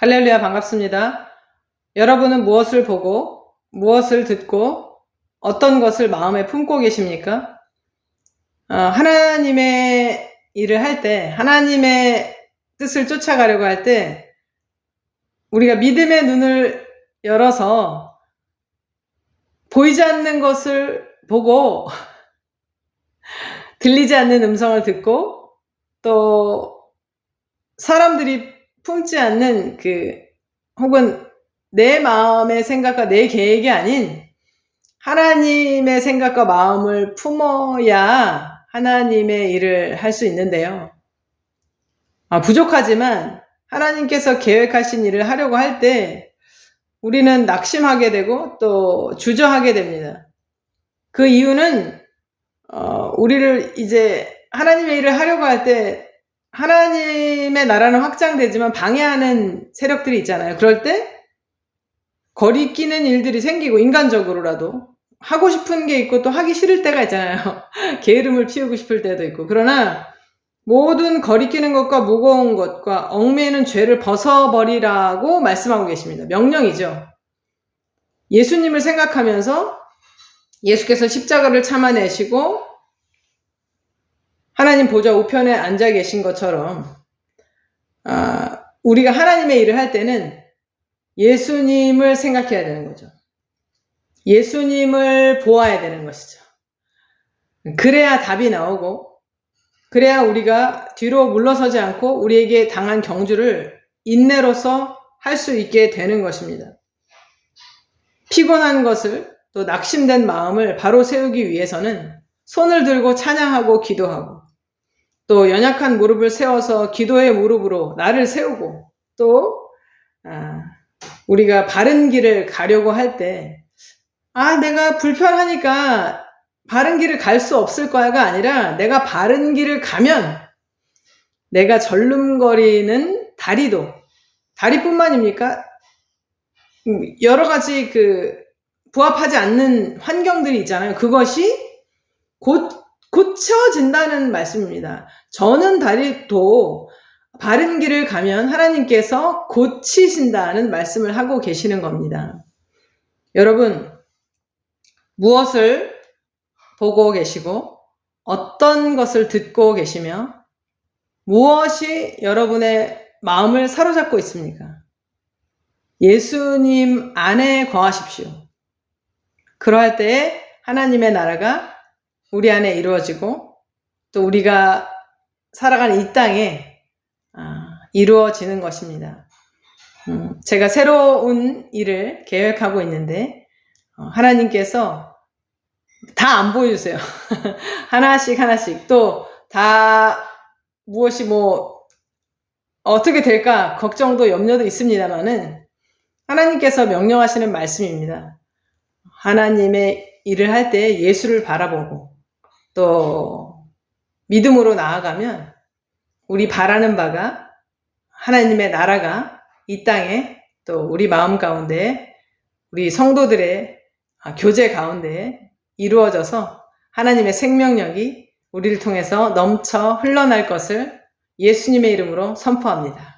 할렐루야 반갑습니다. 여러분은 무엇을 보고 무엇을 듣고 어떤 것을 마음에 품고 계십니까? 어, 하나님의 일을 할 때, 하나님의 뜻을 쫓아가려고 할 때, 우리가 믿음의 눈을 열어서 보이지 않는 것을 보고 들리지 않는 음성을 듣고 또 사람들이 품지 않는 그 혹은 내 마음의 생각과 내 계획이 아닌 하나님의 생각과 마음을 품어야 하나님의 일을 할 수 있는데요. 아, 부족하지만 하나님께서 계획하신 일을 하려고 할 때 우리는 낙심하게 되고 또 주저하게 됩니다. 그 이유는 어, 우리를 이제 하나님의 일을 하려고 할 때 하나님의 나라는 확장되지만 방해하는 세력들이 있잖아요. 그럴 때 거리 끼는 일들이 생기고 인간적으로라도 하고 싶은 게 있고 또 하기 싫을 때가 있잖아요. 게으름을 피우고 싶을 때도 있고. 그러나 모든 거리 끼는 것과 무거운 것과 얽매이는 죄를 벗어버리라고 말씀하고 계십니다. 명령이죠. 예수님을 생각하면서 예수께서 십자가를 참아내시고 하나님 보좌 우편에 앉아 계신 것처럼 아, 우리가 하나님의 일을 할 때는 예수님을 생각해야 되는 거죠. 예수님을 보아야 되는 것이죠. 그래야 답이 나오고 그래야 우리가 뒤로 물러서지 않고 우리에게 당한 경주를 인내로서 할 수 있게 되는 것입니다. 피곤한 것을 또 낙심된 마음을 바로 세우기 위해서는 손을 들고 찬양하고 기도하고 또 연약한 무릎을 세워서 기도의 무릎으로 나를 세우고 또 아, 우리가 바른 길을 가려고 할 때 아, 내가 불편하니까 바른 길을 갈 수 없을 거야가 아니라 내가 바른 길을 가면 내가 절름거리는 다리도 다리뿐만입니까? 음, 여러 가지 그 부합하지 않는 환경들이 있잖아요. 그것이 곧 고쳐진다는 말씀입니다. 저는 다리도 바른 길을 가면 하나님께서 고치신다는 말씀을 하고 계시는 겁니다. 여러분, 무엇을 보고 계시고 어떤 것을 듣고 계시며 무엇이 여러분의 마음을 사로잡고 있습니까? 예수님 안에 거하십시오. 그러할 때에 하나님의 나라가 우리 안에 이루어지고 또 우리가 살아가는 이 땅에 아, 이루어지는 것입니다. 음, 제가 새로운 일을 계획하고 있는데 어, 하나님께서 다 안 보여주세요. 하나씩 하나씩 또 다 무엇이 뭐 어떻게 될까 걱정도 염려도 있습니다만은 하나님께서 명령하시는 말씀입니다. 하나님의 일을 할 때 예수를 바라보고 또 믿음으로 나아가면 우리 바라는 바가 하나님의 나라가 이 땅에 또 우리 마음 가운데 우리 성도들의 교제 가운데 이루어져서 하나님의 생명력이 우리를 통해서 넘쳐 흘러날 것을 예수님의 이름으로 선포합니다.